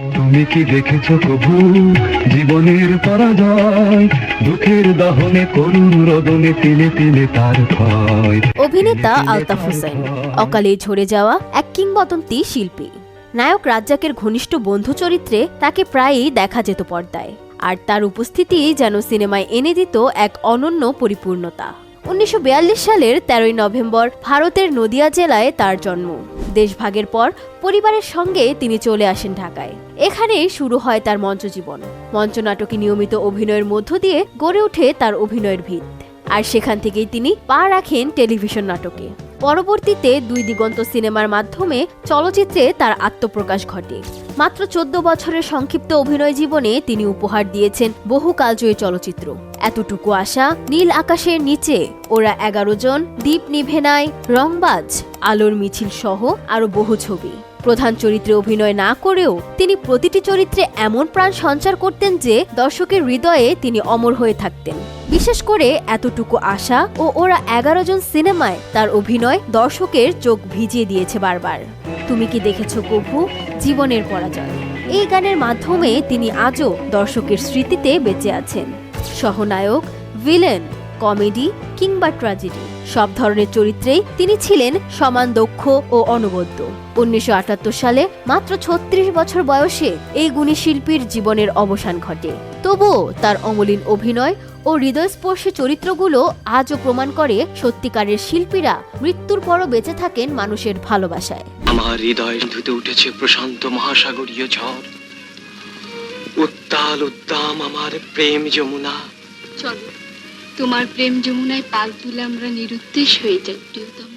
তুমি কি দেখেছ প্রভু জীবনের পরাজয়? দুঃখের দহনে করুণ রদনে তিলে তিলে তার ক্ষয়। অভিনেতা আলতাফ হোসেন অকালে ঝরে যাওয়া এক কিংবদন্তি শিল্পী। নায়ক রাজ্জাকের ঘনিষ্ঠ বন্ধু চরিত্রে তাকে প্রায়ই দেখা যেত পর্দায়। আর তার উপস্থিতি যেন সিনেমায় এনে দিত এক অনন্য পরিপূর্ণতা। উনিশশো বিয়াল্লিশ সালের তেরোই নভেম্বর ভারতের নদিয়া জেলায় তার জন্ম। দেশভাগের পর পরিবারের সঙ্গে তিনি চলে আসেন ঢাকায়। এখানে শুরু হয় তার মঞ্চ মঞ্চজীবন। মঞ্চনাটকে নিয়মিত অভিনয়ের মধ্য দিয়ে গড়ে ওঠে তার অভিনয়ের ভিত। আর সেখান থেকেই তিনি পা রাখেন টেলিভিশন নাটকে। পরবর্তীতে দুই দিগন্ত সিনেমার মাধ্যমে চলচ্চিত্রে তার আত্মপ্রকাশ ঘটে। মাত্র চোদ্দ বছরের সংক্ষিপ্ত অভিনয় জীবনে তিনি উপহার দিয়েছেন বহু কালজয়ী চলচ্চিত্র। এতটুকু আশা, নীল আকাশের নিচে ওরা এগারো জন দ্বীপ নিভেনায় রংবাজ, আলোর মিছিল সহ আরও বহু ছবি। প্রধান চরিত্রে অভিনয় না করেও তিনি প্রতিটি চরিত্রে এমন প্রাণ সঞ্চার করতেন যে দর্শকের হৃদয়ে তিনি অমর হয়ে থাকতেন। বিশেষ করে এতটুকু আশা ও ওরা এগারো জন সিনেমায় তার অভিনয় দর্শকের চোখ ভিজিয়ে দিয়েছে বারবার। তুমি কি দেখেছ কভু জীবনের পরাজয়। এই গানের মাধ্যমে তিনি আজও দর্শকের স্মৃতিতে বেঁচে আছেন। সহনায়ক, ভিলেন কমেডি কিংবা ট্র্যাজেডি। সব ধরনের চরিত্রেই তিনি ছিলেন সমান দক্ষ ও অনবদ্য। উনিশশো আটাত্তর সালে মাত্র ছত্রিশ বছর বয়সে এই গুণী শিল্পীর জীবনের অবসান ঘটে। তবুও তার অমলিন অভিনয় ও হৃদয়স্পর্শী চরিত্রগুলো আজও প্রমাণ করে সত্যিকারের শিল্পীরা মৃত্যুর পরও বেঁচে থাকেন মানুষের ভালোবাসায়। আমার হৃদয় ধুতে উঠেছে প্রশান্ত মহাসাগরীয় ঝড়। উত্তাল উদ্দাম আমার প্রেম যমুনা। চলো। তোমার প্রেম যমুনায় পাল তুলে আমরা নিরুদ্দেশ হয়ে যাই প্রিয়তম।